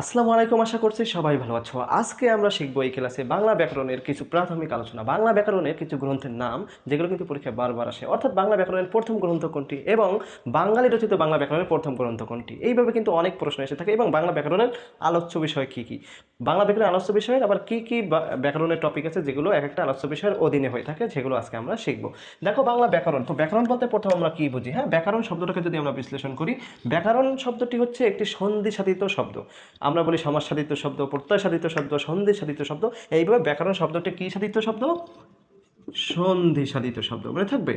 আসসালামু আলাইকুম, আশা করছি সবাই ভালো আছো। আজকে আমরা শিখব এই ক্লাসে বাংলা ব্যাকরণের কিছু প্রাথমিক আলোচনা। বাংলা ব্যাকরণের কিছু গ্রন্থের নাম, যেগুলো কিন্তু পরীক্ষায় বারবার আসে। অর্থাৎ বাংলা ব্যাকরণের প্রথম গ্রন্থ কোনটি এবং বাঙালি রচিত বাংলা ব্যাকরণের প্রথম গ্রন্থ কোনটি? এইভাবে কিন্তু অনেক প্রশ্ন এসে থাকে এবং বাংলা ব্যাকরণের আলোচ্য বিষয় কী কী? বাংলা ব্যাকরণের আলোচ্য বিষয়ের আবার কী কী ব্যাকরণের টপিক আছে যেগুলো এক একটা আলোচ্য বিষয়ের অধীনে হয়ে থাকে, যেগুলো আজকে আমরা শিখব। দেখো বাংলা ব্যাকরণ। তো ব্যাকরণ বলতে প্রথম আমরা কী বুঝি? হ্যাঁ ব্যাকরণ শব্দটাকে যদি আমরা বিশ্লেষণ করি, ব্যাকরণ শব্দটি হচ্ছে একটি সন্ধি সাধিত শব্দ। আমরা বলি সমাজ সাধিত শব্দ প্রত্যয় সাধিত শব্দ সন্ধি সাধিত শব্দ। এইভাবে ব্যাকরণ শব্দটি কি সাধিত শব্দ? সন্ধি সাধিত শব্দ। মনে থাকবে?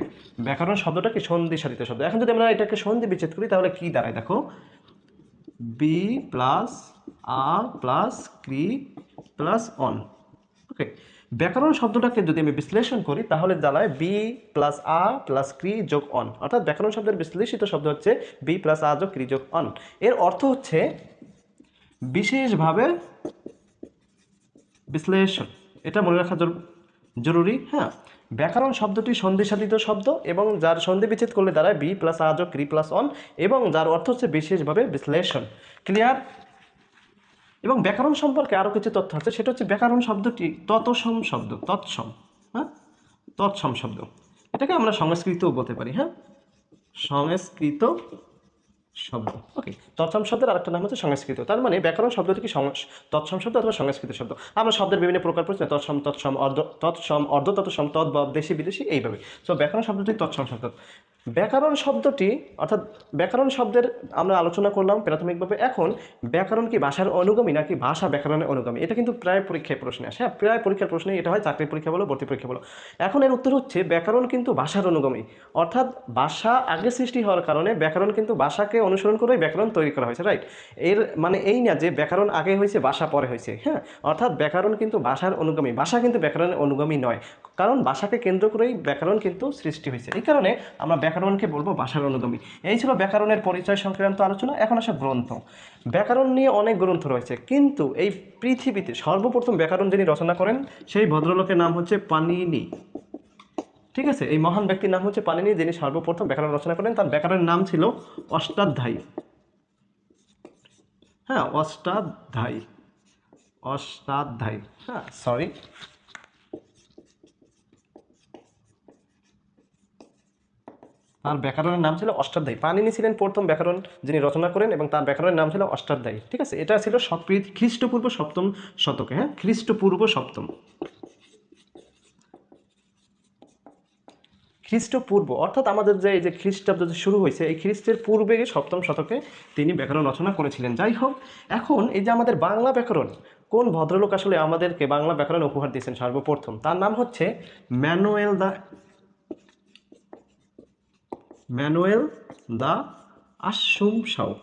ব্যাকরণ শব্দটা কি? সন্ধি সাধিত শব্দ। এখন যদি আমরা এটাকে সন্ধি বিচ্ছেদ করি, তাহলে কি দাঁড়ায়? দেখো। বি প্লাস আ প্লাস ক্রি প্লাস অন ওকে ব্যাকরণ শব্দটাকে যদি আমি বিশ্লেষণ করি, তাহলে দাঁড়ায় বি প্লাস আ প্লাস ক্রি যোগ অন অর্থাৎ ব্যাকরণ শব্দের বিশ্লেষিত শব্দ হচ্ছে বি প্লাস আ যোগ ক্রি যোগ অন এর অর্থ হচ্ছে বিশেষভাবে বিশ্লেষণ। এটা মনে রাখা জরু- জরুরি হ্যাঁ। ব্যাকরণ শব্দটি সন্ধিসাধিত শব্দ এবং যার সন্ধি বিচ্ছেদ করলে দাঁড়ায় বি প্লাস আ যোগ ক্রি প্লাস অন এবং যার অর্থ হচ্ছে বিশেষভাবে বিশ্লেষণ। ক্লিয়ার? এবং ব্যাকরণ সম্পর্কে আরও কিছু তথ্য আছে। সেটা হচ্ছে ব্যাকরণ শব্দটি তৎসম শব্দ, তৎসম হ্যাঁ? তৎসম শব্দ। এটাকে আমরা সংস্কৃতও বলতে পারি হ্যাঁ? সংস্কৃত শব্দ। ওকে তৎসম শব্দের আরেকটা নাম হচ্ছে সংস্কৃত। তার মানে ব্যাকরণ শব্দটি কি তৎসম শব্দ অথবা সংস্কৃত শব্দ। আমরা শব্দের বিভিন্ন প্রকার পড়ছি তৎসম তৎসম অর্ধ তৎসম অর্ধ তৎসম তৎ বা দেশি বিদেশি এইভাবে। সো ব্যাকরণ শব্দটি তৎসম শব্দ। ব্যাকরণ শব্দটি, অর্থাৎ ব্যাকরণ শব্দের আমরা আলোচনা করলাম প্রাথমিকভাবে। এখন, ব্যাকরণ কি ভাষার অনুগামী নাকি ভাষা ব্যাকরণের অনুগামী? এটা কিন্তু প্রায় পরীক্ষায় প্রশ্নে আসে। হ্যাঁ প্রায় পরীক্ষার প্রশ্নে এটা হয়, চাকরির পরীক্ষা বলো ভর্তি পরীক্ষা বলো। এখন এর উত্তর হচ্ছে, ব্যাকরণ কিন্তু ভাষার অনুগামী। অর্থাৎ ভাষা আগে সৃষ্টি হওয়ার কারণে ব্যাকরণ কিন্তু ভাষাকে অনুসরণ করেই ব্যাকরণ তৈরি করা হয়েছে রাইট এর মানে এই না যে ব্যাকরণ আগে হয়েছে, ভাষা পরে হয়েছে হ্যাঁ? অর্থাৎ ব্যাকরণ কিন্তু ভাষার অনুগামী। ভাষা কিন্তু ব্যাকরণের অনুগামী নয়। কারণ ভাষাকে কেন্দ্র করেই ব্যাকরণ কিন্তু সৃষ্টি হয়েছে। এই কারণে আমরা ব্যাকরণকে বলব ভাষার অনুগামী। এই ছিল ব্যাকরণের পরিচয় সংক্রান্ত আলোচনা, এখন আসে গ্রন্থ। ব্যাকরণ নিয়ে অনেক গ্রন্থ রয়েছে, কিন্তু এই পৃথিবীতে সর্বপ্রথম ব্যাকরণ যিনি রচনা করেন, সেই ভদ্রলোকের নাম হচ্ছে পানিনি। ঠিক আছে, এই মহান ব্যক্তির নাম হচ্ছে পানিনি, যিনি সর্বপ্রথম ব্যাকরণ রচনা করেন। তার ব্যাকরণের নাম ছিল অষ্টাধ্যায়ী। হ্যাঁ অষ্টাধ্যায়ী। অষ্টাধ্যায়ী। হ্যাঁ সরি তার ব্যাকরণের নাম ছিল অষ্টাধ্যায়ী। পানিনি ছিলেন প্রথম ব্যাকরণ যিনি রচনা করেন এবং তার ব্যাকরণের নাম ছিল অষ্টাধ্যায়ী। ঠিক আছে? এটা ছিল খ্রিস্টপূর্ব সপ্তম শতকে হ্যাঁ? খ্রিস্টপূর্ব সপ্তম। খ্রিস্টপূর্ব, অর্থাৎ আমাদের যে এই যে খ্রিস্টাব্দ যে শুরু হয়েছে, এই খ্রিস্টের পূর্বে সপ্তম শতকে তিনি ব্যাকরণ রচনা করেছিলেন। যাই হোক, এখন এই যে আমাদের বাংলা ব্যাকরণ, কোন ভদ্রলোক আসলে আমাদেরকে বাংলা ব্যাকরণ উপহার দিয়েছেন সর্বপ্রথম? তার নাম হচ্ছে Manuel da Manuel da Assumpcao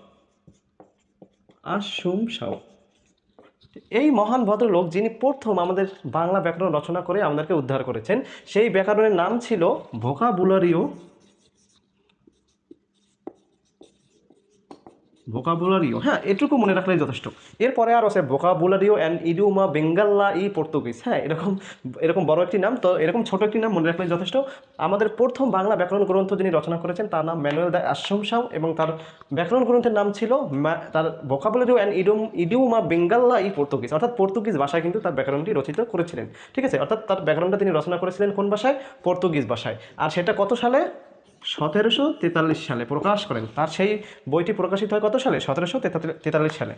Assumpcao এই মহান ভদ্রলোক যিনি প্রথম আমাদের বাংলা ব্যাকরণ রচনা করে আমাদেরকে উদ্ধার করেছেন, সেই ব্যাকরণের নাম ছিল ভোকাবুলারিও ভোকাবুলারিও হ্যাঁ এটুকু মনে রাখলেই যথেষ্ট। এরপরে আর আছে ভোকাবুলারিও অ্যান্ড ইডিউমা বেঙ্গাল্লা ই পর্তুগিজ হ্যাঁ এরকম এরকম বড় একটি নাম, তো এরকম ছোট একটি নাম মনে রাখলেই যথেষ্ট। আমাদের প্রথম বাংলা ব্যাকরণ গ্রন্থ যিনি রচনা করেছেন, তার নাম ম্যানুয়েল দা আশ্রমসাও এবং তার ব্যাকরণ গ্রন্থের নাম ছিল তার ভোকাবুলারিও অ্যান্ড ইডিউম ইডিউমা বেঙ্গাল্লা ই পর্তুগিজ অর্থাৎ পর্তুগিজ ভাষায় কিন্তু তার ব্যাকরণটি রচিত করেছিলেন। ঠিক আছে, অর্থাৎ তার ব্যাকরণটা তিনি রচনা করেছিলেন কোন ভাষায়? পর্তুগিজ ভাষায়। আর সেটা কত সালে? সতেরোশো তেতাল্লিশ সালে প্রকাশ করেন। তার সেই বইটি প্রকাশিত হয় কত সালে? সতেরোশো তেতাল্লিশ সালে।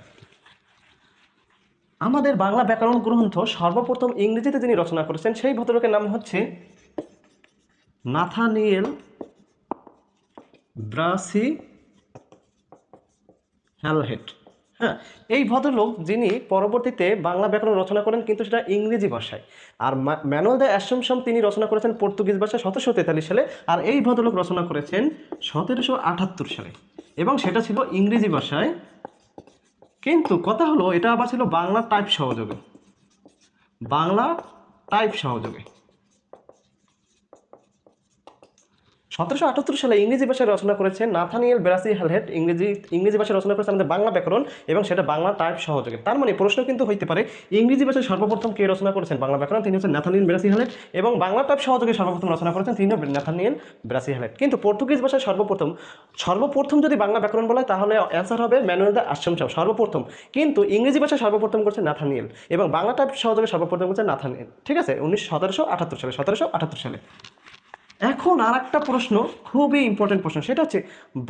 আমাদের বাংলা ব্যাকরণ গ্রন্থ সর্বপ্রথম ইংরেজিতে যিনি রচনা করেছেন, সেই ভদ্রলোকের নাম হচ্ছে নাথানিয়েল ব্রাসি হ্যালহেট হ্যাঁ এই ভদ্রলোক যিনি পরবর্তীতে বাংলা ব্যাকরণ রচনা করেন কিন্তু সেটা ইংরেজি ভাষায়। আর ম্যানুয়াল দ্য অ্যাসমসম তিনি রচনা করেছেন পর্তুগিজ ভাষায় সতেরোশো তেতাল্লিশ সালে, আর এই ভদ্রলোক রচনা করেছেন সতেরোশো আটাত্তর সালে। এবং সেটা ছিল ইংরেজি ভাষায়। কিন্তু কথা হলো, এটা আবার ছিল বাংলা টাইপ সহযোগে। বাংলা টাইপ সহযোগে। সতেরোশো আটাত্তর সালে ইংরেজি ভাষায় রচনা করেছেন নাথানিয়েল বেরাসি হেলহেড ইংরেজি ইংরেজি ভাষায় রচনা করেছেন আমাদের বাংলা ব্যাকরণ এবং সেটা বাংলা টাইপ সহযোগে। তার মানে প্রশ্ন কিন্তু হইতে পারে, ইংরেজি ভাষায় সর্বপ্রথম কে রচনা করেছেন? বাংলা ব্যাকরণ, তিনি হচ্ছেন নাথানিয়েল বেরাসি হেলহেড এবং বাংলা টাইপ সহযোগে সর্বপ্রথম রচনা করেছেন তিনি নাথানিয়েল বেরাসি হেলহেড কিন্তু পর্তুগিজ ভাষায় সর্বপ্রথম সর্বপ্রথম যদি বাংলা ব্যাকরণ বলা তাহলে অ্যান্সার হবে ম্যানুয়েল দ্য আশ্রমসাও সর্বপ্রথম। কিন্তু ইংরেজি ভাষায় সর্বপ্রথম করছে নাথানিয়েল এবং বাংলা টাইপ সহযোগে সর্বপ্রথম করছে নাথানিয়েল। ঠিক আছে? উনিশ সতেরোশো আটাত্তর সালে, সতেরোশো আটাত্তর সালে। এখন আর একটা প্রশ্ন, খুবই ইম্পর্টেন্ট প্রশ্ন, সেটা হচ্ছে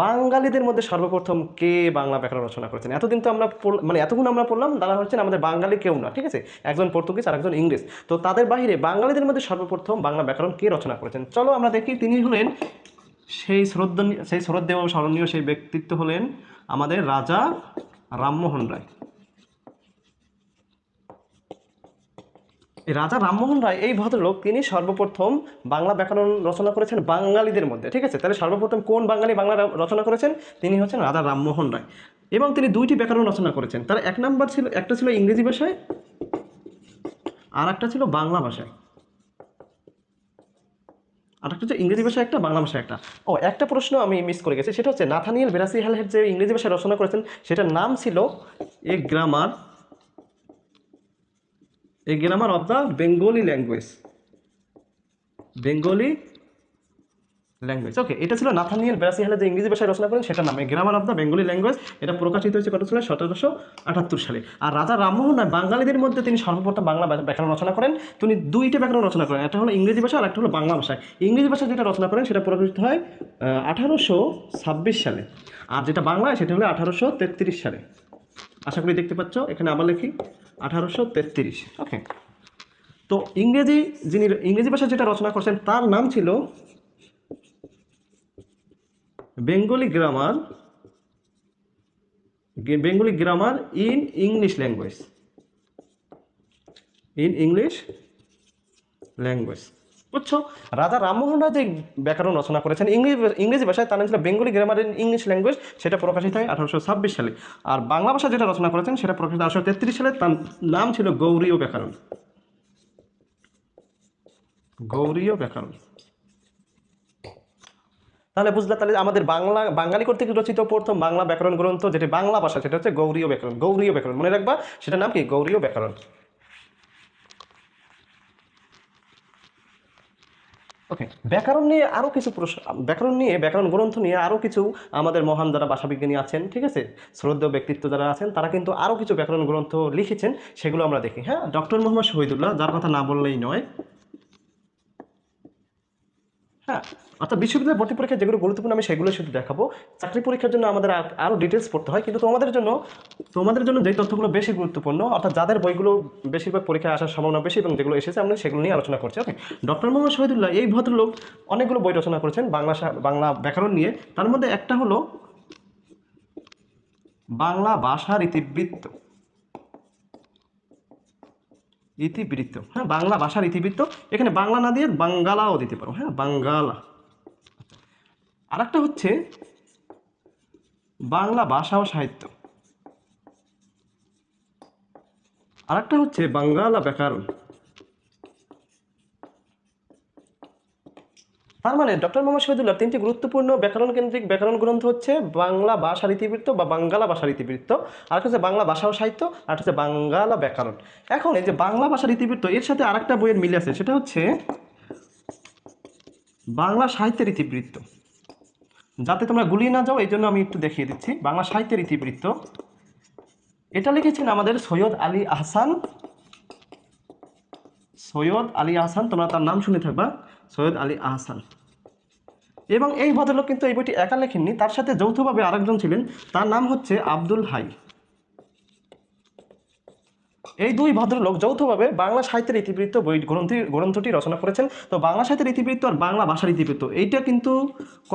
বাঙালিদের মধ্যে সর্বপ্রথম কে বাংলা ব্যাকরণ রচনা করেছেন? এতদিন তো আমরা মানে এতক্ষণ আমরা পড়লাম, তারা হচ্ছেন আমাদের বাঙালি কেউ না, ঠিক আছে? একজন পর্তুগিজ আর একজন ইংরেজ। তো তাদের বাইরে বাঙালিদের মধ্যে সর্বপ্রথম বাংলা ব্যাকরণ কে রচনা করেছেন? চলো আমরা দেখি, তিনি হলেন সেই শ্রদ্ধনীয় সেই শ্রদ্ধেয় স্মরণীয় সেই ব্যক্তিত্ব হলেন আমাদের রাজা রামমোহন রায়। রাজা রামমোহন রায় এই ভদ্রলোক, তিনি সর্বপ্রথম বাংলা ব্যাকরণ রচনা করেছেন বাঙালিদের মধ্যে, ঠিক আছে? তাহলে সর্বপ্রথম কোন বাঙালি বাংলা রচনা করেছেন? তিনি হচ্ছেন রাজা রামমোহন রায়। এবং তিনি দুইটি ব্যাকরণ রচনা করেছেন। তার এক নাম্বার ছিল, একটা ছিল ইংরেজি ভাষায় আর একটা ছিল বাংলা ভাষায়। আর একটা হচ্ছে ইংরেজি ভাষায় একটা, বাংলা ভাষায় একটা। ও, একটা প্রশ্ন আমি মিস করে গেছি, সেটা হচ্ছে নাথানিয়েল বেরাসি হেলহেড যে ইংরেজি ভাষায় রচনা করেছেন, সেটার নাম ছিল a, grammar a grammar of the Bengali language Bengali language okay এটা ছিল নাথানিয়েল বেরাসি হেলে যে ইংরেজি ভাষায় রচনা করেন সেটা নামে। Grammar of the Bengali language এটা প্রকাশিত হয়েছে কত সালে? সতেরোশো আটাত্তর সালে। আর রাজা রামমোহন রায় বাঙালিদের মধ্যে তিনি সর্বপ্রথম বাংলা ব্যাকরণ রচনা করেন। তিনি দুইটা ব্যাকরণ রচনা করেন। একটা হলো ইংরেজি ভাষা আর একটা হলো বাংলা ভাষায় ইংরেজি ভাষা যেটা রচনা করেন, সেটা প্রকাশিত হয় আঠারোশো ছাব্বিশ সালে। আর যেটা বাংলায়, সেটা হলো আঠারোশো তেত্রিশ সালে। আশা করি দেখতে পাচ্ছ, এখানে আবার লিখি। আঠারোশো তেত্রিশ ওকে তো ইংরেজি যিনি, ইংরেজি ভাষা যেটা রচনা করছেন, তার নাম ছিল Bengali grammar Bengali grammar in English language. In English language. বুঝছ? রাজা রামমোহন রায় যে ব্যাকরণ রচনা করেছেন, ইংরেজি ইংরেজি ভাষায় তার নাম ছিল Bengali grammar in English language সেটা প্রকাশিত হয় আঠারোশো ছাব্বিশ সালে। আর বাংলা ভাষা যেটা রচনা করেছেন, সেটা প্রকাশিত আঠারোশো তেত্রিশ সালে, তার নাম ছিল গৌরীয় ব্যাকরণ। গৌরীয় ব্যাকরণ। তাহলে বুঝলে, তাহলে আমাদের বাংলা, বাঙালি কর্তৃক রচিত প্রথম বাংলা ব্যাকরণ গ্রন্থ যেটা বাংলা ভাষা, সেটা হচ্ছে গৌরীয় ব্যাকরণ। গৌরীয় ব্যাকরণ, মনে রাখবা, সেটার নাম কি? গৌরীয় ব্যাকরণ। ওকে ব্যাকরণ নিয়ে আরও কিছু প্রশ্ন, ব্যাকরণ নিয়ে, ব্যাকরণ গ্রন্থ নিয়ে আরও কিছু আমাদের মহান যারা ভাষাবিজ্ঞানী আছেন, ঠিক আছে? শ্রদ্ধেয় ব্যক্তিত্ব যারা আছেন, তারা কিন্তু আরও কিছু ব্যাকরণ গ্রন্থ লিখেছেন, সেগুলো আমরা দেখি। হ্যাঁ ডক্টর মোহাম্মদ শহীদুল্লাহ, যার কথা না বললেই নয়। হ্যাঁ অর্থাৎ বিশ্ববিদ্যালয় ভর্তি পরীক্ষা যেগুলো গুরুত্বপূর্ণ আমি সেগুলো শুধু দেখাবো। চাকরি পরীক্ষার জন্য আমাদের আরও ডিটেলস পড়তে হয়, কিন্তু তোমাদের জন্য তোমাদের জন্য যে তথ্যগুলো বেশি গুরুত্বপূর্ণ, অর্থাৎ যাদের বইগুলো বেশিরভাগ পরীক্ষায় আসার সম্ভাবনা বেশি এবং যেগুলো এসেছে, আমরা সেগুলো নিয়ে আলোচনা করছি। ওকে ডক্টর মোহাম্মদ শহীদুল্লাহ, এই ভদ্রলোক অনেকগুলো বই রচনা করেছেন বাংলা বাংলা ব্যাকরণ নিয়ে। তার মধ্যে একটা হলো বাংলা ভাষার ইতিবৃত্ত ইতিবৃত্ত। হ্যাঁ বাংলা ভাষার ইতিবৃত্ত। এখানে বাংলা না দিয়ে বাঙ্গালাও দিতে পারো। হ্যাঁ বাঙ্গালা। আর একটা হচ্ছে বাংলা ভাষা ও সাহিত্য। আর একটা হচ্ছে বাঙ্গালা ব্যাকরণ। তার মানে ডক্টর মোহাম্মদ শহীদুল্লাহ তিনটি গুরুত্বপূর্ণ ব্যাকরণ কেন্দ্রিক ব্যাকরণ গ্রন্থ হচ্ছে বাংলা ভাষার রীতিবৃত্ত বা বাঙ্গালা ভাষার রীতিবৃত্ত আর হচ্ছে বাংলা ভাষা ও সাহিত্য আর হচ্ছে বাঙ্গালা ব্যাকরণ। এখন এই যে বাংলা ভাষার রীতিবৃত্ত, এর সাথে আরেকটা বইয়ের মিল আছে, সেটা হচ্ছে বাংলা সাহিত্যের ইতিবৃত্ত যাতে তোমরা গুলিয়ে না যাও এই জন্য আমি একটু দেখিয়ে দিচ্ছি। বাংলা সাহিত্যের ইতিবৃত্ত এটা লিখেছেন আমাদের সৈয়দ আলী আহসান। সৈয়দ আলী আহসান, তোমরা তার নাম শুনে থাকবা। সৈয়দ আলী আহসান। এবং এই ভদ্রলোক কিন্তু এই বইটি একা লেখেননি, তার সাথে যৌথভাবে আরেকজন ছিলেন, তার নাম হচ্ছে আব্দুল হাই। এই দুই ভদ্রলোক যৌথভাবে বাংলা সাহিত্যের ইতিবৃত্ত বই গ্রন্থি, গ্রন্থটি রচনা করেছেন। তো বাংলা সাহিত্যের ইতিবৃত্ত আর বাংলা ভাষার ইতিবৃত্ত, এইটা কিন্তু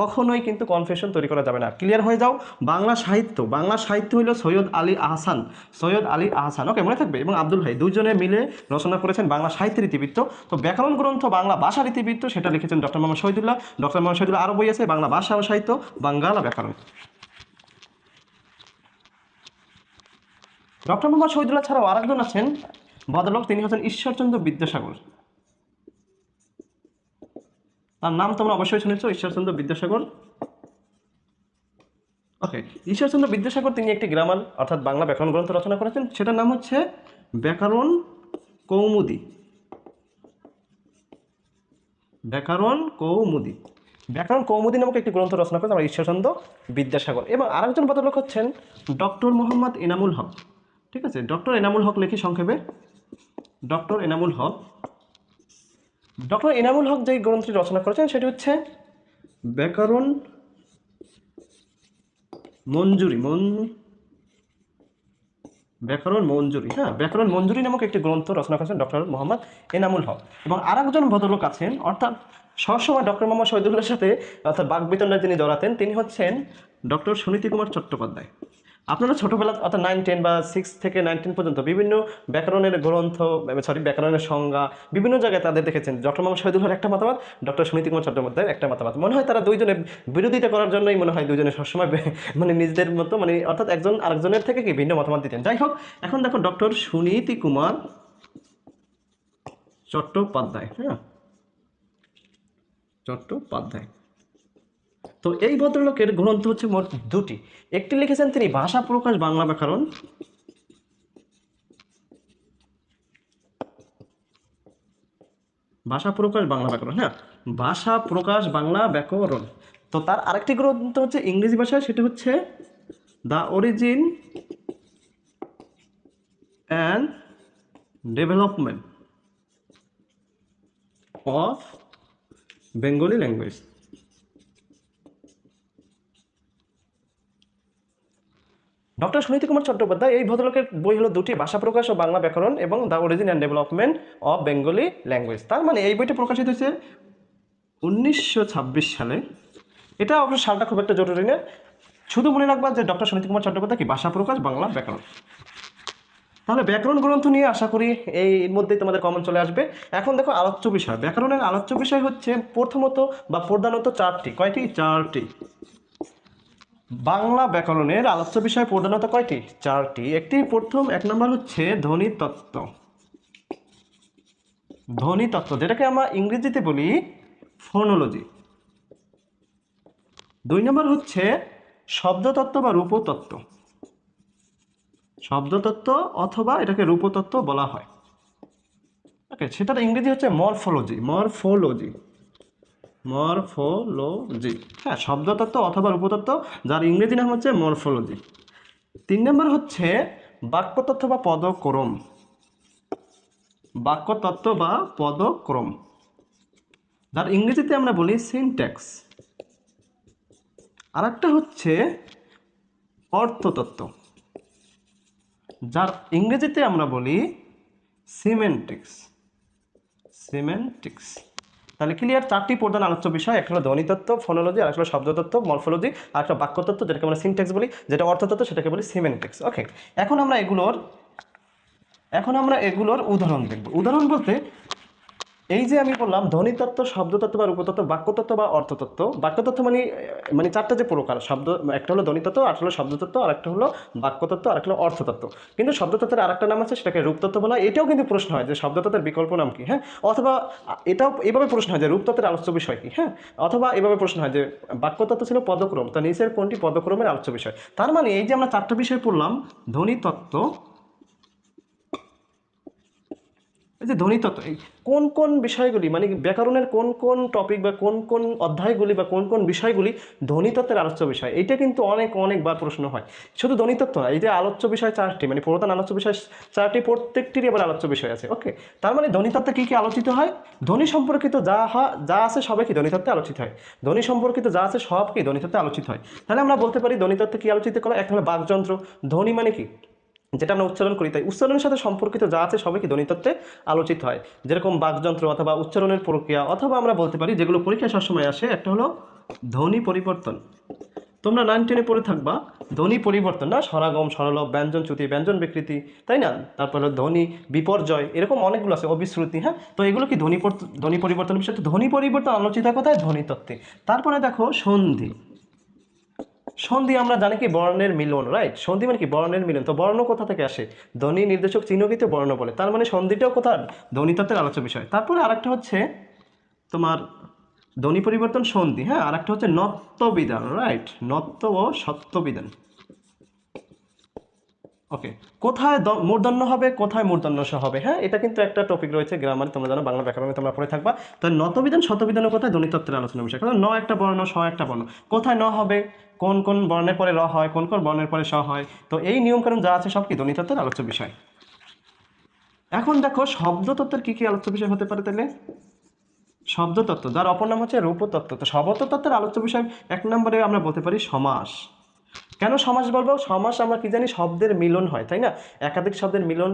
কখনোই কিন্তু কনফেশন তৈরি করা যাবে না। ক্লিয়ার হয়ে যাও, বাংলা সাহিত্য বাংলা সাহিত্য হলো সৈয়দ আলী আহসান, সৈয়দ আলী আহসান। ওকে মনে থাকবে? এবং আব্দুল ভাই, দুজনে মিলে রচনা করেছেন বাংলা সাহিত্যের ইতিবৃত্ত। তো ব্যাকরণ গ্রন্থ বাংলা ভাষার ইতিবৃত্ত, সেটা লিখেছেন ডক্টর মোহাম্মদ শহীদুল্লাহ। ডক্টর মোহাম্মদ শহীদুল্লাহ আরও বই আছে, বাংলা ভাষা ও সাহিত্য, বাঙ্গালা ব্যাকরণ। ডক্টর মোহাম্মদ শহীদুল্লাহ ছাড়াও আরেকজন আছেন, ভদ্রলোক, তিনি হচ্ছেন ঈশ্বরচন্দ্র বিদ্যাসাগর। তার নাম তোমরা অবশ্যই শুনেছ, ঈশ্বরচন্দ্র বিদ্যাসাগর। ওকে ঈশ্বরচন্দ্র বিদ্যাসাগর তিনি একটি গ্রামার, অর্থাৎ বাংলা ব্যাকরণ গ্রন্থ রচনা করেছেন। সেটার নাম হচ্ছে ব্যাকরণ কৌমুদি। ব্যাকরণ কৌমুদি। ব্যাকরণ কৌমুদি নামক একটি গ্রন্থ রচনা করেছেন আমার ঈশ্বরচন্দ্র বিদ্যাসাগর। এবং আরেকজন ভদ্রলোক হচ্ছেন ডক্টর মোহাম্মদ এনামুল হক। ঠিক আছে, ডক্টর এনামুল হক লিখি সংক্ষেপে। ডক্টর এনামুল হক। ডক্টর এনামুল হক যে গ্রন্থটি রচনা করেছেন, সেটি হচ্ছে ব্যাকরণ মঞ্জুরি, মন ব্যাকরণ মঞ্জুরি হ্যাঁ ব্যাকরণ মঞ্জুরি নামক একটি গ্রন্থ রচনা করেছেন ডক্টর মোহাম্মদ এনামুল হক। এবং আরেকজন ভদ্রলোক আছেন, অর্থাৎ সবসময় ডক্টর মোহাম্মদ শহীদুল্লাহর সাথে, অর্থাৎ বাগবিতণ্ডায় যিনি জড়াতেন, তিনি হচ্ছেন ডক্টর সুনীতি কুমার চট্টোপাধ্যায়। আপনারা ছোটোবেলা অর্থাৎ নাইন টেন বা সিক্স থেকে নাইন টেন পর্যন্ত বিভিন্ন ব্যাকরণের গ্রন্থ সরি ব্যাকরণের সংজ্ঞা বিভিন্ন জায়গায় তাদের দেখেছেন। ডক্টর মোহাম্মদ শহীদুল্লাহর একটা মতামত ডক্টর সুনীতি কুমার চট্টোপাধ্যায়ের একটা মতামত। মনে হয় তারা দুইজনে বিরোধিতা করার জন্যই মনে হয় দুজনে সবসময় মানে নিজেদের মতো মানে অর্থাৎ একজন আরেকজনের থেকে কি ভিন্ন মতামত দিতেন। যাই হোক, এখন দেখো ডক্টর সুনীতি কুমার চট্টোপাধ্যায় হ্যাঁ? চট্টোপাধ্যায়। তো এই ভদ্রলোকের গ্রন্থ হচ্ছে মোট দুটি। একটি লিখেছেন তিনি, ভাষা প্রকাশ, বাংলা ব্যাকরণ। ভাষা প্রকাশ, বাংলা ব্যাকরণ। হ্যাঁ ভাষা প্রকাশ, বাংলা ব্যাকরণ। তো তার আরেকটি গ্রন্থ হচ্ছে ইংরেজি ভাষায়, সেটা হচ্ছে the origin and development of Bengali language. Doctor Suniti Kumar Chattopadhyay, এই ভদ্রলোকের বই হলো দুটি, ভাষা প্রকাশ ও বাংলা ব্যাকরণ এবং the origin and development of Bengali language. তার মানে এই বইটি প্রকাশিত হয়েছে উনিশশো ছাব্বিশ সালে। এটা অবশ্য সালটা খুব একটা জরুরি না। শুধু মনে রাখবা যে ডক্টর সুনীতি কুমার চট্টোপাধ্যায় কি ভাষা প্রকাশ, বাংলা ব্যাকরণ? তাহলে ব্যাকরণ গ্রন্থ নিয়ে আশা করি এই এর মধ্যেই তোমাদের কমন চলে আসবে। এখন দেখো আলোচ্য বিষয়। ব্যাকরণের আলোচ্য বিষয় হচ্ছে প্রথমত বা প্রধানত চারটি। কয়টি? চারটি। বাংলা ব্যাকরণের আলোচ্য বিষয় প্রধানত কয়টি? চারটি। একটি প্রথম, এক নম্বর হচ্ছে ধ্বনি তত্ত্ব। ধ্বনি তত্ত্ব, যেটাকে আমরা ইংরেজিতে বলি ফোনোলজি। দুই নম্বর হচ্ছে শব্দতত্ত্ব বা রূপতত্ত্ব। শব্দতত্ত্ব অথবা এটাকে রূপতত্ত্ব বলা হয়। ওকে, সেটার ইংরেজি হচ্ছে মরফোলজি মরফোলজি। মরফোলজি। হ্যাঁ শব্দতত্ত্ব অথবা রূপতত্ত্ব, যার ইংরেজি নাম হচ্ছে মরফোলজি। তিন নম্বর হচ্ছে বাক্যতত্ত্ব বা পদক্রম। বাক্যতত্ত্ব বা পদক্রম। যার ইংরেজিতে আমরা বলি সিনট্যাক্স আর একটা হচ্ছে অর্থতত্ত্ব। যার ইংরেজিতে আমরা বলি সিমেন্টিক্স সিমেন্টিক্স তাহলে ক্লিয়ার চারটি প্রধান আলোচ্য বিষয় একটা হলো ধ্বনিতত্ত্ব ফোনোলজি আর একটা শব্দতত্ত্ব মরফোলজি আর একটা বাক্যতত্ত্ব যেটাকে আমরা সিনটেক্স বলি, যেটা অর্থতত্ত্ব সেটাকে বলি সিমেন্টেক্স ওকে এখন আমরা এগুলোর, এখন আমরা এগুলোর উদাহরণ দেখব। উদাহরণ বলতে এই যে আমি বললাম, ধ্বনিতত্ত্ব, শব্দতত্ত্ব বা রূপতত্ত্ব, বাক্যতত্ত্ব বা অর্থতত্ত্ব, বাক্যতত্ত্ব মানে মানে চারটা যে প্রকার, শব্দ, একটা হলো ধ্বনিতত্ত্ব আর হলো শব্দতত্ত্ব আর একটা হলো বাক্যতত্ত্ব আর একটা হলো অর্থতত্ত্ব। কিন্তু শব্দতত্ত্বের আরেকটা নাম আছে, সেটাকে রূপতত্ত্ব বলা, এটাও কিন্তু প্রশ্ন হয় যে শব্দতত্ত্বের বিকল্প নাম কি হ্যাঁ? অথবা এটাও এভাবে প্রশ্ন হয় যে রূপতত্ত্বের আলোচ্য বিষয় কি হ্যাঁ? অথবা এভাবে প্রশ্ন হয় যে বাক্যতত্ত্ব ছিল পদক্রম, তা নিচের কোনটি পদক্রমের আলোচ্য বিষয়? তার মানে এই যে আমরা চারটা বিষয় পড়লাম, ধ্বনিতত্ত্ব এই যে ধ্বনিতত্ত্ব এই কোন কোন বিষয়গুলি মানে ব্যাকরণের কোন কোন টপিক বা কোন কোন অধ্যায়গুলি বা কোন কোন বিষয়গুলি ধ্বনিতত্ত্বের আলোচ্য বিষয়? এটা কিন্তু অনেক অনেকবার প্রশ্ন হয়। শুধু ধ্বনিতত্ত্ব না, এই যে আলোচ্য বিষয় চারটি মানে প্রধান আলোচ্য বিষয় চারটি প্রত্যেকটিরই আবার আলোচ্য বিষয় আছে ওকে তার মানে ধ্বনিতত্ত্বে কী কী আলোচিত হয়? ধ্বনি সম্পর্কিত যা হয়, যা আছে সবাই কি ধ্বনিতত্ত্বে আলোচিত হয়। ধ্বনি সম্পর্কিত যা আছে সব কি ধ্বনিতত্ত্বে আলোচিত হয়। তাহলে আমরা বলতে পারি ধ্বনিতত্ত্বে কী আলোচিত করা? একটা হলো বাকযন্ত্র। ধ্বনি মানে কি? যেটা আমরা উচ্চারণ করি, তাই উচ্চারণের সাথে সম্পর্কিত যা আছে সবই কি ধ্বনিতত্ত্বে আলোচিত হয়। যেরকম বাকযন্ত্র অথবা উচ্চারণের প্রক্রিয়া অথবা আমরা বলতে পারি, যেগুলো পরীক্ষায় সবসময় আসে, একটা হলো ধ্বনি পরিবর্তন। তোমরা নাইন টেনে পড়ে থাকবা, ধ্বনি পরিবর্তন না সরাগম সরলভ ব্যঞ্জন, চ্যুতি, ব্যঞ্জন বিকৃতি, তাই না? তারপর হলো ধ্বনি বিপর্যয়, এরকম অনেকগুলো আছে, অবিশ্রুতি হ্যাঁ? তো এগুলো কি ধ্বনি ধ্বনি পরিবর্তন বিষয়? ধ্বনি পরিবর্তন আলোচিত কোথায়? ধ্বনিতত্ত্বে। তারপরে দেখো সন্ধি। সন্ধি আমরা জানি কি বর্ণের মিলন রাইট সন্ধি মানে কি? বর্ণের মিলন। তো বর্ণ কোথা থেকে আসে? ধ্বনি নির্দেশক চিহ্নকিত বর্ণ বলে। তার মানে সন্ধিটাও কোথা ধ্বনিতত্ত্বের আলোচ্য বিষয়। তারপরে আরেকটা হচ্ছে তোমার ধ্বনি পরিবর্তন সন্ধি হ্যাঁ? আর একটা হচ্ছে নত্যবিধান রাইট নত্য ও সত্যবিধান ওকে কোথায় মূর্ধন্য হবে? কোথায় মূর্ধন্য হবে? হ্যাঁ এটা কিন্তু একটা টপিক রয়েছে গ্রামারে তোমরা জানো, বাংলা ব্যাকরণে তোমরা পড়ে থাকবা। তো নতবিধান শতবিধান কোথায়? ধ্বনিতত্ত্বের আলোচনা বিষয়। কারণ ন একটা বর্ণ, স একটা বর্ণ। কোথায় ন হবে? কোন কোন বর্ণের পরে র হয়, কোন কোন বর্ণের পরে স হয়, তো এই নিয়মকানুন যা আছে সব কি ধ্বনিতত্ত্বের আলোচ্য বিষয়। এখন দেখো শব্দতত্ত্বের কী কী আলোচ্য বিষয় হতে পারে তাহলে? শব্দতত্ত্ব, যার অপর নাম হচ্ছে রূপতত্ত্ব। তো শব্দতত্ত্বের আলোচ্য বিষয় এক নম্বরে আমরা বলতে পারি সমাস। কেন সমাস বলব? সমাস আমরা কি জানি শব্দের মিলন হয়, তাই না? একাধিক শব্দের মিলন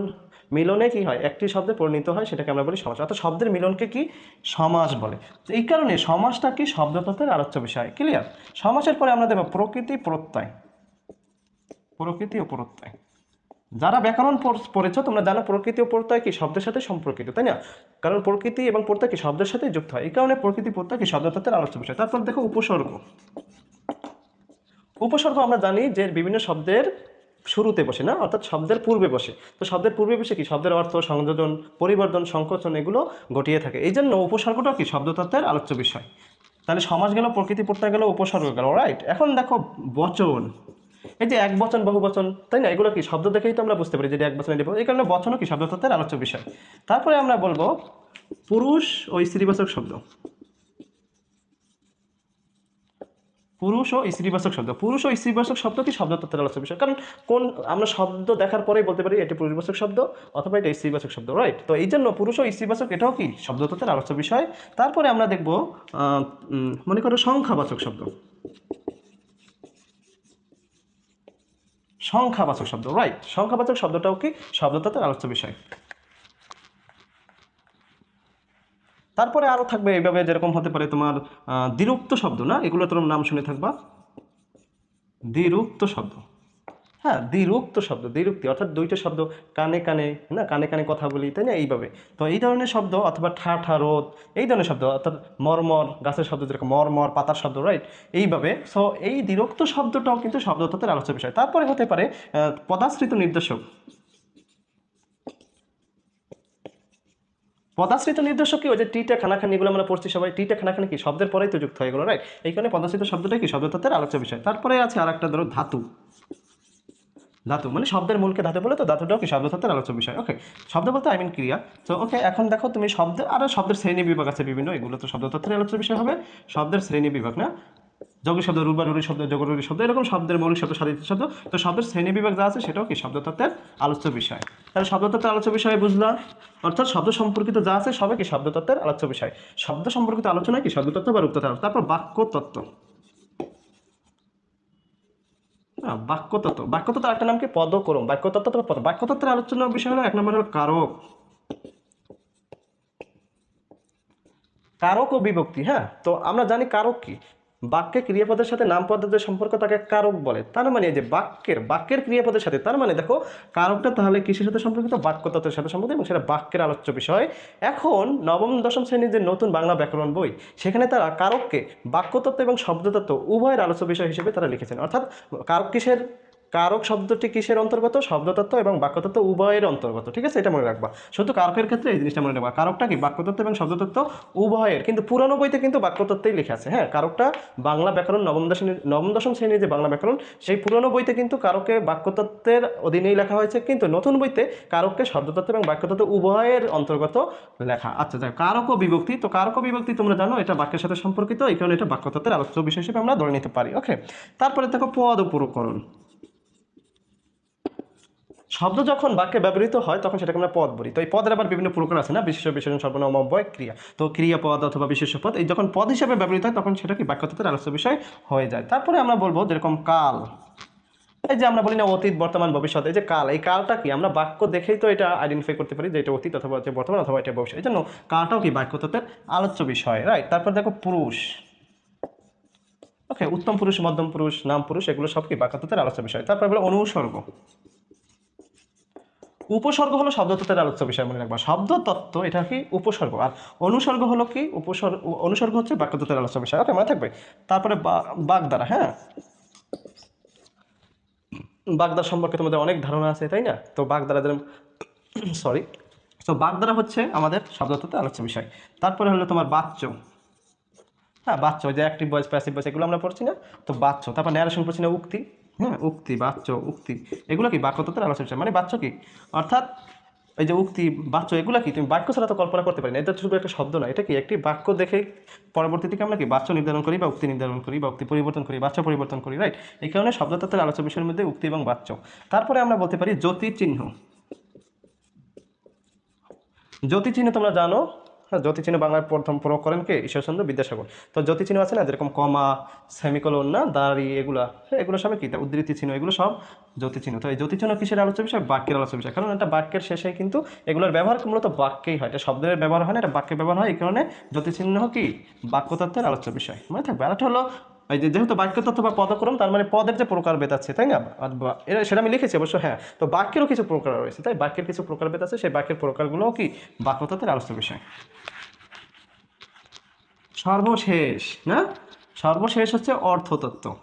মিলনে কি হয়? একটি শব্দে পরিণত হয়, সেটাকে আমরা বলি সমাস। অর্থাৎ শব্দের মিলনকে কি? সমাস বলে। তো এই কারণে সমাসটা কি? শব্দতত্ত্বের আলোচ্য বিষয়। ক্লিয়ার সমাসের পরে আমরা দেবো প্রকৃতি প্রত্যয়। প্রকৃতি ও প্রত্যয়। যারা ব্যাকরণ পড়- পড়েছো, তোমরা জানো প্রকৃতি ও প্রত্যয় কি? শব্দের সাথে সম্পর্কিত, তাই না? কারণ প্রকৃতি এবং প্রত্যয় কি শব্দের সাথে যুক্ত হয়। এই কারণে প্রকৃতি প্রত্যয় কি? শব্দতত্ত্বের আলোচ্য বিষয়। তারপর দেখো উপসর্গ। উপসর্গ আমরা জানি যে বিভিন্ন শব্দের শুরুতে বসে, না? অর্থাৎ শব্দের পূর্বে বসে। তো শব্দের পূর্বে বসে কি? শব্দের অর্থ সংযোজন, পরিবর্তন, সংকোচন এগুলো ঘটিয়ে থাকে। এই জন্য উপসর্গটাও কি? শব্দতত্ত্বের আলোচ্য বিষয়। তাহলে সমাজ গেল, প্রকৃতি প্রত্যয় গেল, উপসর্গ গেল রাইট এখন দেখো বচন। এই যে এক বচন, বহু বচন, তাই না? এগুলো কি? শব্দ দেখেই তো আমরা বুঝতে পারি যে এক বচন বহু- এই কারণে বচনও কি? শব্দতত্ত্বের আলোচ্য বিষয়। তারপরে আমরা বলব পুরুষ ও স্ত্রীবাচক শব্দ। পুরুষ ও স্ত্রীবাচক শব্দ। পুরুষ ও স্ত্রীবাচক শব্দ কি শব্দতত্ত্বের আলোচ্য বিষয়? কারণ কোন, আমরা শব্দ দেখার পরেই বলতে পারি এটি পুরুষবাচক শব্দ অথবা এটা স্ত্রীবাচক শব্দ রাইট তো এই জন্য পুরুষ ও স্ত্রীবাচক এটাও কি শব্দতত্ত্বের আলোচ্য বিষয়? তারপরে আমরা দেখব মনে করো সংখ্যাবাচক শব্দ। সংখ্যাবাচক শব্দ রাইট সংখ্যাবাচক শব্দটাও কি শব্দতত্ত্বের আলোচ্য বিষয়। তারপরে আরও থাকবে এইভাবে যেরকম হতে পারে তোমার দ্বিরুক্ত শব্দ, না? এগুলো তোমার নাম শুনে থাকবা। দ্বিরুক্ত শব্দ। হ্যাঁ দ্বিরুক্ত শব্দ, দ্বিরুক্তি, অর্থাৎ দুইটা শব্দ কানে কানে, না? কানে কানে কথা বলি, তাই না? এইভাবে। তো এই ধরনের শব্দ অথবা ঠা ঠা, রোদ, এই ধরনের শব্দ, অর্থাৎ মরমর, গাছের শব্দ যেরকম মরমর, পাতার শব্দ রাইট এইভাবে। সো এই দ্বিরুক্ত শব্দটাও কিন্তু শব্দ শব্দতত্ত্বের আলোচ্য বিষয়। তারপরে হতে পারে পদাশ্রিত নির্দেশক। পদাশ্রিত নির্দেশক কি? ওই যে টিটা খানাখানি এগুলো আমরা পড়ছি সবাই। টিটা খানাখানি কি? শব্দের পরেই তো যুক্ত হয়ে গেলো রাইট এই কারণে পদাশ্রিত শব্দটা কি? শব্দতত্ত্বের আলোচ্য বিষয়। তারপরে আছে আর একটা ধরো, ধাতু। ধাতু মানে শব্দের মূলকে ধাতু বলে, তো ধাতুটাও কি শব্দতত্ত্বের আলোচ্য বিষয়? ওকে শব্দ বলতে আই মিন ক্রিয়া। তো ওকে এখন দেখো, তুমি শব্দ আরও শব্দের শ্রেণি বিভাগ আছে বিভিন্ন, এগুলো তো শব্দতত্ত্বের আলোচ্য বিষয় হবে। শব্দের শ্রেণি বিভাগ, না? যোগী শব্দ রুবা রুরি শব্দ যোগরুরি শব্দ, এরকম শব্দের মৌলিক শব্দ, সাধিত শব্দ। তো শব্দের শ্রেণি বিভাগ যা আছে, সেটাও কি শব্দতত্ত্বের আলোচ্য বিষয়? তাহলে শব্দতত্ত্বের আলোচ্য বিষয়ে বুঝলাম। অর্থাৎ শব্দ সম্পর্কিত যা আছে, সবই কি শব্দতত্ত্বের আলোচ্য বিষয়? শব্দ সম্পর্কিত আলোচনা কি শব্দতত্ত্ব বা রূপতত্ত্ব তারপর বাক্যতত্ত্ব। বাক্যতত্ত্ব। বাক্যতত্ত্ব একটা নাম কি? পদকরম। বাক্যতত্ত্ব পদ বাক্যতত্ত্বের আলোচনার বিষয় হলো এক নম্বর হলো কারক। কারক ও বিভক্তি হ্যাঁ? তো আমরা জানি কারক কি? বাক্যে ক্রিয়াপদের সাথে নাম যে সম্পর্ক তাকে কারক বলে। তার মানে যে বাক্যের বাক্যের ক্রিয়াপদের সাথে, তার মানে দেখো, কারকটা তাহলে কৃষির সাথে সম্পর্কিত? বাক্যতত্ত্বের সাথে সম্পর্কিত এবং সেটা বাক্যের আলোচ্য বিষয়। এখন নবম, দশম শ্রেণির যে নতুন বাংলা ব্যাকরণ বই, সেখানে তারা কারককে বাক্যতত্ত্ব এবং শব্দতত্ত্ব উভয়ের আলোচ্য বিষয় হিসেবে তারা লিখেছেন। অর্থাৎ কারক কিসের? কারক শব্দটি কিসের অন্তর্গত? শব্দতত্ত্ব এবং বাক্যতত্ত্ব উভয়ের অন্তর্গত, ঠিক আছে? এটা মনে রাখবা। শুধু কারকের ক্ষেত্রে এই জিনিসটা মনে রাখবা। কারকটা কি? বাক্যতত্ত্ব এবং শব্দতত্ত্ব উভয়ের। কিন্তু পুরানো বইতে কিন্তু বাক্যতত্ত্বই লেখা আছে হ্যাঁ? কারকটা বাংলা ব্যাকরণ নবম দশম নবম দশম শ্রেণির যে বাংলা ব্যাকরণ, সেই পুরনো বইতে কিন্তু কারকে বাক্যতত্ত্বের অধীনেই লেখা হয়েছে। কিন্তু নতুন বইতে কারককে শব্দতত্ত্ব এবং বাক্যতত্ত্ব উভয়ের অন্তর্গত লেখা। আচ্ছা যাক কারক বিভক্তি। তো কারক বিভক্তি তোমরা জানো, এটা বাক্যের সাথে সম্পর্কিত। এই কারণে এটা বাক্যতত্ত্বের আলোচ্য বিষয় হিসেবে আমরা ধরে নিতে পারি, ওকে? তারপরে দেখো পদ ও পুরকরণ শব্দ যখন বাক্যে ব্যবহৃত হয়, তখন সেটাকে আমরা পদ বলি। তো এই পদের আবার বিভিন্ন প্রকার আছে না? বিশেষ বিশেষণ, সর্বনাম অব্যয় ক্রিয়া। তো ক্রিয়া পদ অথবা বিশেষ পদ, এই যখন পদ হিসেবে ব্যবহৃত হয়, তখন সেটা কি? বাক্যতত্ত্বের আলোচ্য বিষয় হয়ে যায়। তারপরে আমরা বলব যেরকম কাল। এই যে আমরা বলি না অতীত, বর্তমান, ভবিষ্যৎ, এই যে কাল, এই কালটা কি? আমরা বাক্য দেখেই তো এটা আইডেন্টিফাই করতে পারি যে এটা অতীত অথবা হচ্ছে বর্তমান অথবা এটা ভবিষ্যৎ। এই জন্য কালটাও কি? বাক্যতত্ত্বের আলোচ্য বিষয় রাইট তারপর দেখো পুরুষ। ওকে উত্তম পুরুষ, মধ্যম পুরুষ, নাম পুরুষ, এগুলো সব কি? বাক্যতত্ত্বের আলোচ্য বিষয়। তারপর বলো অনুসর্গ। উপসর্গ হলো শব্দতত্ত্বের আলোচ্য বিষয়, মনে রাখবা। শব্দতত্ত্ব, এটা কি উপসর্গ? আর অনুসর্গ হলো কি? উপসর্গ, অনুসর্গ হচ্ছে বাক্যতত্ত্বের আলোচ্য বিষয়। ওকে মনে থাকবে? তারপরে বা- বাগধারা হ্যাঁ? বাগদার সম্পর্কে তোমাদের অনেক ধারণা আছে, তাই না? তো বাগধারা যেরকম সরি তো বাগধারা হচ্ছে আমাদের শব্দতত্ত্বের আলোচ্য বিষয়। তারপরে হলো তোমার বাচ্য। হ্যাঁ বাচ্চ যে অ্যাক্টিভ ভয়েস প্যাসিভ ভয়েস এগুলো আমরা পড়ছি না? তো বাচ্চ, তারপর ন্যারেশন পড়ছি না, উক্তি। হ্যাঁ উক্তি, বাচ্চ, উক্তি। এগুলো কি বাক্যতত্ত্বের আলোচনা বিষয়। মানে বাচ্চ কি? অর্থাৎ এই যে উক্তি, বাচ্চ, এগুলো কি? তুমি বাক্য ছাড়া তো কল্পনা করতে পারি না। এটা শুধু একটা শব্দ না, এটা কি একটি বাক্য দেখে পরবর্তী থেকে আমরা কি বাচ্চ নির্ধারণ করি বা উক্তি নির্ধারণ করি বা উক্তি পরিবর্তন করি, বাচ্চা পরিবর্তন করি রাইট এই কারণে শব্দতত্ত্বের আলোচনা বিষয়ের মধ্যে উক্তি এবং বাচ্চ। তারপরে আমরা বলতে পারি জ্যোতি চিহ্ন জ্যোতি চিহ্ন তোমরা জানো হ্যাঁ জ্যোতি চিহ্ন বাংলায় প্রথম প্রয়োগ করেন কে? ঈশ্বরচন্দ্র বিদ্যাসাগর। তো জ্যোতি চিহ্ন আছে না, যেরকম কমা, সেমিকলন, না, দাঁড়ি, এগুলা? হ্যাঁ এগুলো সবই কী? উদ্ধৃতি চিহ্ন, এগুলো সব জ্যোতি চিহ্ন তো এই জ্যোতি চিহ্ন কিসের আলোচ্য বিষয়? বাক্যের আলোচ্য বিষয়। কারণ একটা বাক্যের শেষে কিন্তু এগুলোর ব্যবহার মূলত বাক্যেই হয়। এটা শব্দের ব্যবহার হয় না, এটা বাক্যের ব্যবহার হয়। এই কারণে জ্যোতি চিহ্ন কি? বাক্যতত্ত্বের আলোচ্য বিষয়। মনে থাকবে। আর হলো এই যে যেহেতু বাক্য তথ্য বা পদক্রম, তার মানে পদের যে প্রকারভেদ আছে, তাই না? এটা সেটা আমি লিখেছি অবশ্য হ্যাঁ। তো বাক্যেরও কিছু প্রকার রয়েছে, তাই বাক্যের কিছু প্রকারভেদ আছে, সেই বাক্যের প্রকারগুলোও কি বাক্যতত্ত্বের আলোচ্য বিষয়? সর্বশেষ, না? সর্বশেষ হচ্ছে অর্থতত্ত্ব।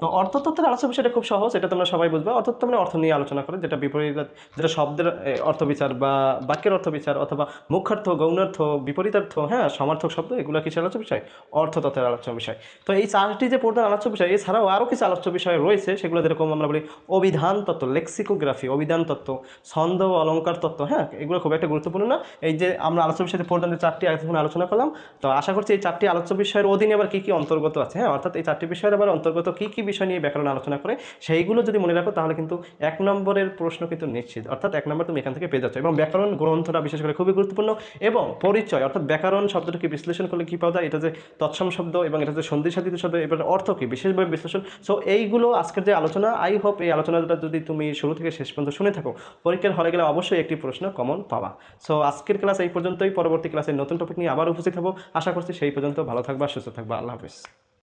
তো অর্থতত্ত্বের আলোচনা বিষয়টা খুব সহজ, এটা তোমরা সবাই বুঝবে। অর্থতত্ত্ব মানে অর্থ নিয়ে আলোচনা করে, যেটা বিপরীত যেটা শব্দের অর্থ বিচার বা বাক্যের অর্থ বিচার অথবা মুখার্থ, গৌণার্থ, বিপরীতার্থ হ্যাঁ সমার্থক শব্দ, এগুলো কিছু আলোচ্য বিষয়, অর্থতত্ত্বের আলোচ্য বিষয়। তো এই চারটি যে প্রধান আলোচ্য বিষয়, এছাড়াও আরও কিছু আলোচ্য বিষয় রয়েছে, সেগুলো যেরকম আমরা বলি অভিধান তত্ত্ব, লেক্সিকোগ্রাফি, অভিধান তত্ত্ব, ছন্দ ও অলঙ্কার তত্ত্ব হ্যাঁ এগুলো খুব একটা গুরুত্বপূর্ণ না। এই যে আমরা আলোচ্য বিষয়ে প্রধান যে চারটি এতক্ষণ আলোচনা করলাম, তো আশা করছি এই চারটি আলোচ্য বিষয়ের অধীনে আবার কী কী অন্তর্গত আছে হ্যাঁ অর্থাৎ এই চারটি বিষয়ের আবার অন্তর্গত কী কী বিষয় নিয়ে ব্যাকরণ আলোচনা করে, সেইগুলো যদি মনে রাখো তাহলে কিন্তু এক নম্বরের প্রশ্ন কিন্তু নিশ্চিত। অর্থাৎ এক নম্বর তুমি এখান থেকে পেয়ে যাচ্ছ এবং ব্যাকরণ গ্রন্থটা বিশেষ করে খুবই গুরুত্বপূর্ণ এবং পরিচয়, অর্থাৎ ব্যাকরণ শব্দটাকে বিশ্লেষণ করলে কী পাওয়া যায়? এটা যে তৎসম শব্দ এবং এটা যে সন্ধি সাধিত শব্দ, এবার অর্থ কী? বিশেষভাবে বিশ্লেষণ। সো এইগুলো আজকের যে আলোচনা আই হোপ এই আলোচনাটা যদি তুমি শুরু থেকে শেষ পর্যন্ত শুনে থাকো, পরীক্ষার হলে গেলে অবশ্যই একটি প্রশ্ন কমন পাবা। সো আজকের ক্লাস এই পর্যন্তই। পরবর্তী ক্লাসে নতুন টপিক নিয়ে আবার উপস্থিত হব। আশা করছি সেই পর্যন্ত ভালো থাকবা, সুস্থ থাকবা। আল্লাহ হাফিজ।